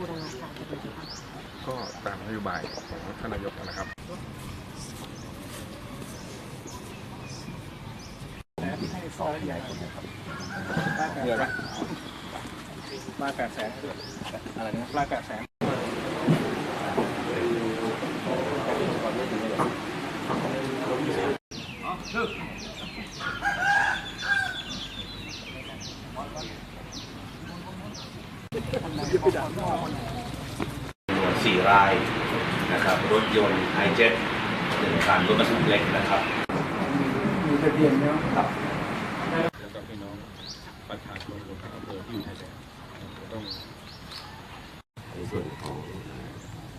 บูรณาการเป็นยังไงบ้างก็ตามนโยบายของท่านนายกนะครับให้ซอยใหญ่คนนะครับเดือดมาแปดแสนอะไรนะมาแปดแสนจำน วน4รายนะครับรถยนต์ไฮเจ็ตหนึ่งคันรถบรรทุกเล็กนะครับมีทะเบียนเนาะครับแล้วก็พี่น้องประชาชนของทางอำเภอที่อยู่ชายแดนต้องในส่วนของ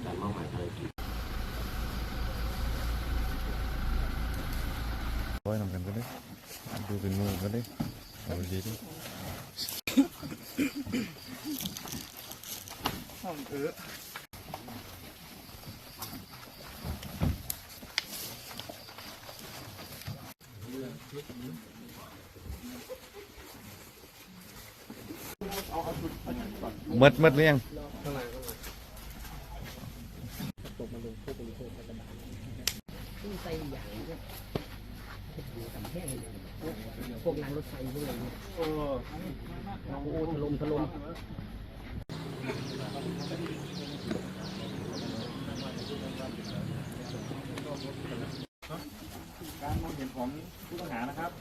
การมอบหมายภารกิจไว้นำกันก็ได้ดูเป็นมือก็ได้เอาดีดิ มดมดหรือยังที่ใส่อย่างเนี่ยงพวกรางรถไฟพวกอะไรเนี่ยโอ้โอ้ถล่มถล่ม การมองเห็นของผู้ต้องหานะครับ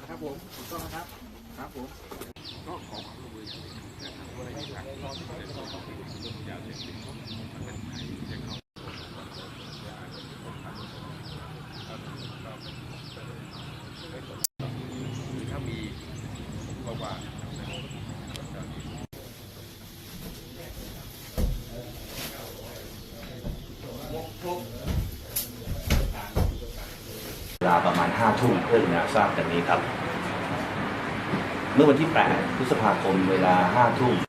นะครับผมถูกต้องนะครับครับผมก็ขอความร่วมมือนะครับว่าในทางที่เราต้องทำเรื่องยาเสพติดมันเป็นไทยจะเข้าถ้ามีผมก็ว่านะครับ เว ลาประมาณ5ทุ่มครึ่งนะทราบจากนี้ครับ เมื่อวันที่ 8 พฤษภาคมเวลา5ทุ่ม